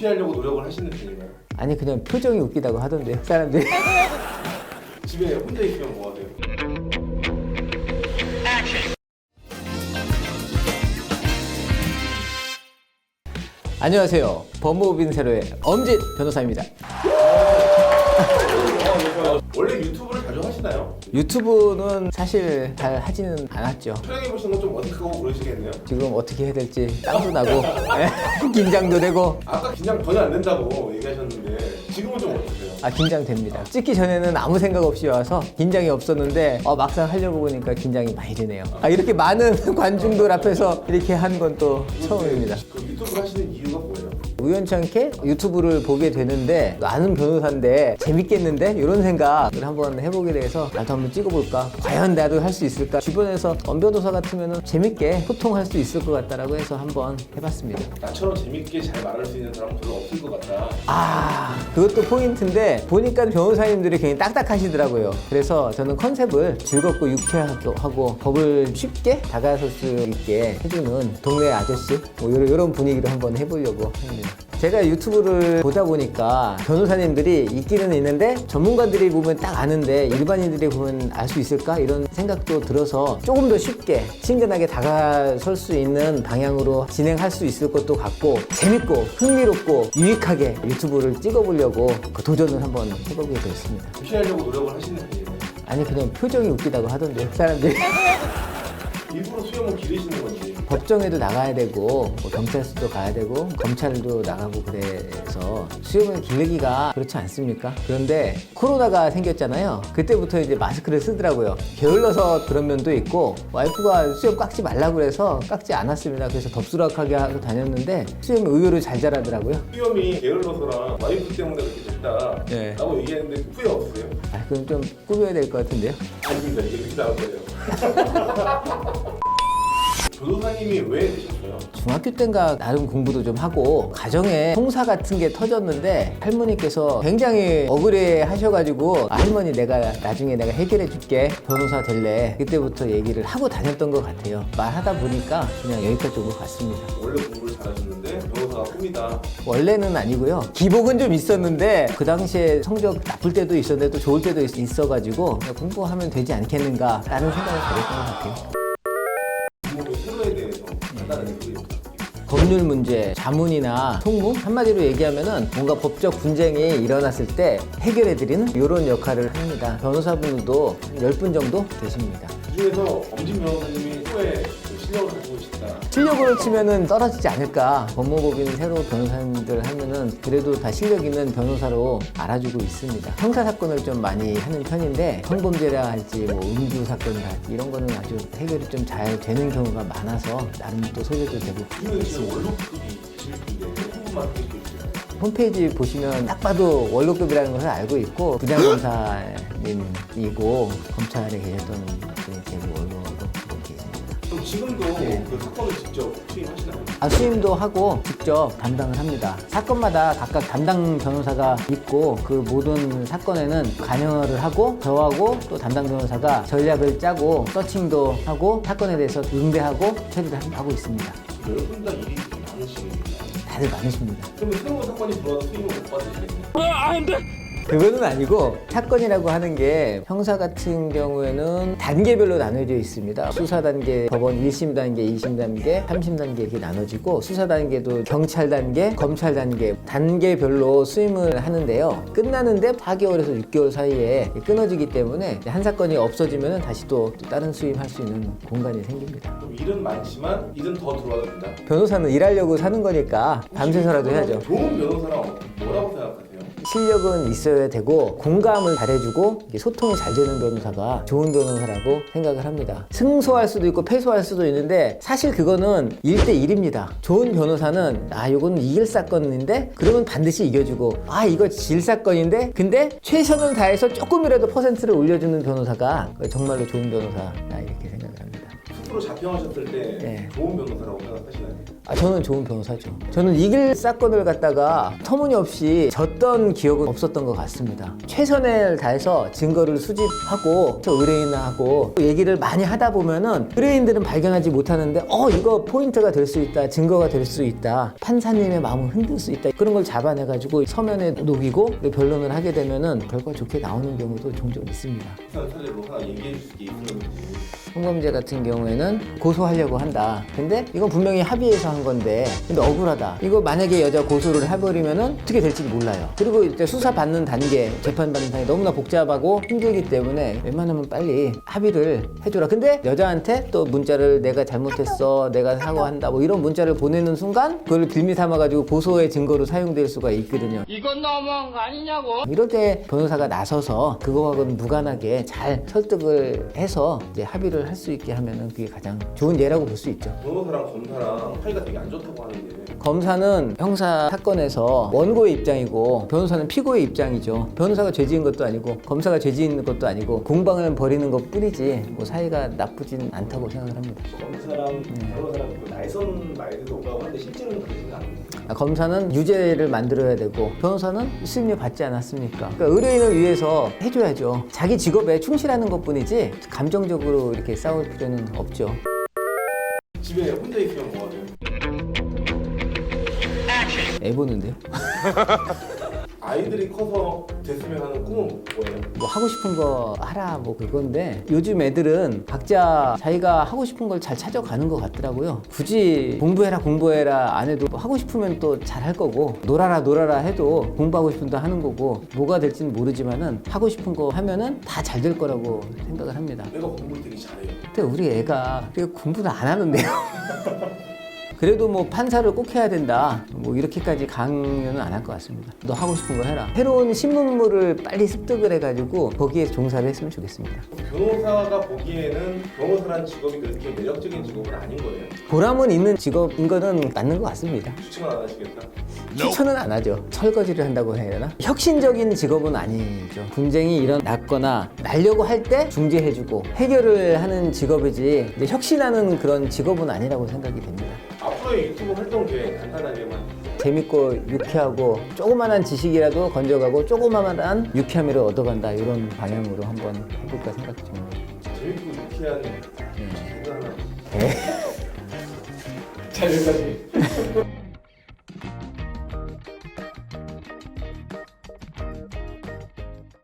유쾌하려고 노력을 하시는 편인가요? 아니 그냥 표정이 웃기다고 하던데요 사람들이 집에 혼자 있으면 뭐 하세요? 안녕하세요 법무법인 세로의 엄진 변호사입니다 원래 유튜브를 자주 하시나요? 유튜브는 사실 잘 하지는 않았죠 촬영해 보시는 건 좀 어색하고 그러시겠네요. 지금 어떻게 해야 될지 땀도 나고 예, 긴장도 되고 아까 긴장 전혀 안 된다고 얘기하셨는데 지금은 좀 어떠세요? 아 긴장됩니다 찍기 전에는 아무 생각 없이 와서 긴장이 없었는데 어, 막상 하려고 보니까 긴장이 많이 되네요 아 이렇게 많은 관중들 앞에서 이렇게 한 건 또 처음입니다 그 유튜브 하시는 이유가? 우연찮게 유튜브를 보게 되는데 아는 변호사인데 재밌겠는데? 이런 생각을 한번 해보게 돼서 나도 한번 찍어볼까? 과연 나도 할 수 있을까? 주변에서 엄 변호사 같으면 재밌게 소통할 수 있을 것 같다라고 해서 한번 해봤습니다. 나처럼 재밌게 잘 말할 수 있는 사람은 별로 없을 것 같다. 아 그것도 포인트인데 보니까 변호사님들이 굉장히 딱딱하시더라고요. 그래서 저는 컨셉을 즐겁고 유쾌하고 법을 쉽게 다가설 수 있게 해주는 동네 아저씨 뭐 이런, 이런 분위기로 한번 해보려고 합니다 제가 유튜브를 보다 보니까 변호사님들이 있기는 있는데 전문가들이 보면 딱 아는데 일반인들이 보면 알 수 있을까 이런 생각도 들어서 조금 더 쉽게 친근하게 다가설 수 있는 방향으로 진행할 수 있을 것도 같고 재밌고 흥미롭고 유익하게 유튜브를 찍어보려고 그 도전을 한번 해보게 됐습니다. 유쾌하려고 노력을 하시는 편이에요. 아니 그냥 표정이 웃기다고 하던데요 사람들이 일부러 수염을 기르시는 건지. 법정에도 나가야 되고 뭐 경찰서도 가야 되고 검찰도 나가고 그래서 수염을 기르기가 그렇지 않습니까? 그런데 코로나가 생겼잖아요. 그때부터 이제 마스크를 쓰더라고요. 게을러서 그런 면도 있고 와이프가 수염 깎지 말라고 그래서 깎지 않았습니다. 그래서 덥수락하게 하고 다녔는데 수염이 의외로 잘 자라더라고요. 수염이 게을러서랑 와이프 때문에 그렇게 됐다. 네. 라고 얘기했는데 후회 없으세요? 아 그럼 좀 꾸며야 될 것 같은데요. 아닙니다. 이게 이렇게 나온 거예요. 변호사님이 왜 되셨어요? 중학교 때인가 나름 공부도 좀 하고 가정에 송사 같은 게 터졌는데 할머니께서 굉장히 억울해 하셔가지고 아, 할머니 내가 나중에 내가 해결해 줄게. 변호사 될래. 그때부터 얘기를 하고 다녔던 것 같아요. 말하다 보니까 그냥 여기까지 온 것 같습니다. 원래 공부를 잘하셨는데 변호사가 꿈이다. 원래는 아니고요. 기복은 좀 있었는데 그 당시에 성적 나쁠 때도 있었는데 또 좋을 때도 있- 있어가지고 그냥 공부하면 되지 않겠는가 라는 생각을 가졌던 것 같아요 소개해 주세요. 법률 문제, 자문이나 송무 한마디로 얘기하면은 뭔가 법적 분쟁이 일어났을 때 해결해드리는 이런 역할을 합니다. 변호사분들도 한 10분 정도 계십니다. 그중에서 엄진 변호사님이 최고의 그 실력을 가지고 계시다. 실력으로 치면은 떨어지지 않을까. 법무법인 새로 변호사님들 하면은 그래도 다 실력 있는 변호사로 알아주고 있습니다. 형사 사건을 좀 많이 하는 편인데 성범죄라 할지 뭐 음주 사건이라 할지 이런 거는 아주 해결이 좀 잘 되는 경우가 많아서 나름 또 소개도 되고 그중에 지금 월급급이 계실 텐데 한 분만 해주시요 홈페이지 보시면 딱 봐도 원로급이라는 것을 알고 있고 부장검사님이고 검찰에 계셨던 분이 제일 원로로 있습니다. 그럼 지금도 네. 그 사건을 직접 수임하시나요? 아, 수임도 하고 직접 담당을 합니다. 사건마다 각각 담당 변호사가 있고 그 모든 사건에는 관여를 하고 저하고 또 담당 변호사가 전략을 짜고 서칭도 하고 사건에 대해서 응대하고 처리를 하고 있습니다. 여러분 다 일이. 다들 많으십니다. 그러면 새로운 사건이 들어와도 수임을 못 받으시겠네요. 그거는 아니고 사건이라고 하는 게 형사 같은 경우에는 단계별로 나눠져 있습니다. 수사 단계, 법원 1심 단계, 2심 단계, 3심 단계 이렇게 나눠지고 수사 단계도 경찰 단계, 검찰 단계 단계별로 수임을 하는데요. 끝나는데 4개월에서 6개월 사이에 끊어지기 때문에 한 사건이 없어지면 다시 또, 또 다른 수임할 수 있는 공간이 생깁니다. 그럼 일은 많지만 일은 더 들어와도 된다. 변호사는 일하려고 사는 거니까 밤새서라도 해야죠. 좋은 변호사랑 뭐라고? 실력은 있어야 되고 공감을 잘해주고 소통이 잘 되는 변호사가 좋은 변호사라고 생각을 합니다. 승소할 수도 있고 패소할 수도 있는데 사실 그거는 1대1입니다. 좋은 변호사는 아 이건 이길 사건인데 그러면 반드시 이겨주고 아 이거 질 사건인데 근데 최선을 다해서 조금이라도 퍼센트를 올려주는 변호사가 정말로 좋은 변호사다 이렇게 생각을 합니다. 스스로 자평하셨을 때 네. 좋은 변호사라고 생각하시나요? 아, 저는 좋은 변호사죠. 저는 이길 사건을 갖다가 터무니없이 졌던 기억은 없었던 것 같습니다. 최선을 다해서 증거를 수집하고 저 의뢰인하고 얘기를 많이 하다 보면은 의뢰인들은 발견하지 못하는데 어 이거 포인트가 될 수 있다, 증거가 될 수 있다, 판사님의 마음을 흔들 수 있다 그런 걸 잡아내가지고 서면에 녹이고 변론을 하게 되면은 결과 좋게 나오는 경우도 종종 있습니다. 사례로 하나 얘기해 줄수 있으면 성범죄 같은 경우에는 고소하려고 한다. 근데 이건 분명히 합의해서 한 건데, 근데 억울하다. 이거 만약에 여자 고소를 해버리면은 어떻게 될지 몰라요. 그리고 이때 수사 받는 단계, 재판 받는 단계 너무나 복잡하고 힘들기 때문에 웬만하면 빨리 합의를 해줘라. 근데 여자한테 또 문자를 내가 잘못했어, 내가 사과한다, 뭐 이런 문자를 보내는 순간 그걸 빌미 삼아가지고 고소의 증거로 사용될 수가 있거든요. 이건 너무한 거 아니냐고. 이럴 때 변호사가 나서서 그거하고는 무관하게 잘 설득을 해서 이제 합의를 할 수 있게 하면은 그게 가장 좋은 예라고 볼 수 있죠. 변호사랑 검사랑 사이가 되게 안 좋다고 하는데 검사는 형사 사건에서 원고의 입장이고 변호사는 피고의 입장이죠. 변호사가 죄 지은 것도 아니고 검사가 죄 지은 것도 아니고 공방을 벌이는 것 뿐이지 뭐 사이가 나쁘진 않다고 생각을 합니다. 검사랑 변호사랑 그 날선 말들도 오가고 하는데 실제로는 그러지는 않는데 아, 검사는 유죄를 만들어야 되고 변호사는 승리 받지 않았습니까? 그러니까 의뢰인을 위해서 해줘야죠. 자기 직업에 충실하는 것뿐이지 감정적으로 이렇게 싸울 필요는 없죠. 집에 혼자 있으면 뭐 하세요? 애 보는데요. 아이들이 커서 됐으면 하는 꿈은 뭐예요? 뭐 하고 싶은 거 하라 뭐 그건데 요즘 애들은 각자 자기가 하고 싶은 걸 잘 찾아가는 것 같더라고요. 굳이 공부해라 공부해라 안 해도 하고 싶으면 또 잘 할 거고 놀아라 놀아라 해도 공부하고 싶은 데 하는 거고 뭐가 될지는 모르지만은 하고 싶은 거 하면은 다 잘 될 거라고 생각을 합니다. 내가 공부를 되게 잘해요 근데 우리 애가 공부는 안 하는데요. 그래도 뭐 판사를 꼭 해야 된다. 뭐 이렇게까지 강요는 안 할 것 같습니다. 너 하고 싶은 거 해라. 새로운 신문물을 빨리 습득을 해가지고 거기에 종사를 했으면 좋겠습니다. 변호사가 보기에는 변호사란 직업이 그렇게 매력적인 직업은 아닌 거예요 보람은 있는 직업인 거는 맞는 것 같습니다. 추천 안 하시겠다? 추천은 안 하죠. 설거지를 한다고 해야 되나? 혁신적인 직업은 아니죠. 분쟁이 일어났거나 날려고 할 때 중재해주고 해결을 하는 직업이지 이제 혁신하는 그런 직업은 아니라고 생각이 됩니다. 앞으로의 유튜브 활동 계획 간단하게만 재밌고 유쾌하고 조그만한 지식이라도 건져가고 조그만한 유쾌함을 얻어간다 이런 방향으로 한번 해볼까 생각 중입니다. 재밌고 유쾌한 네. 생각 하나 네. 자 여기까지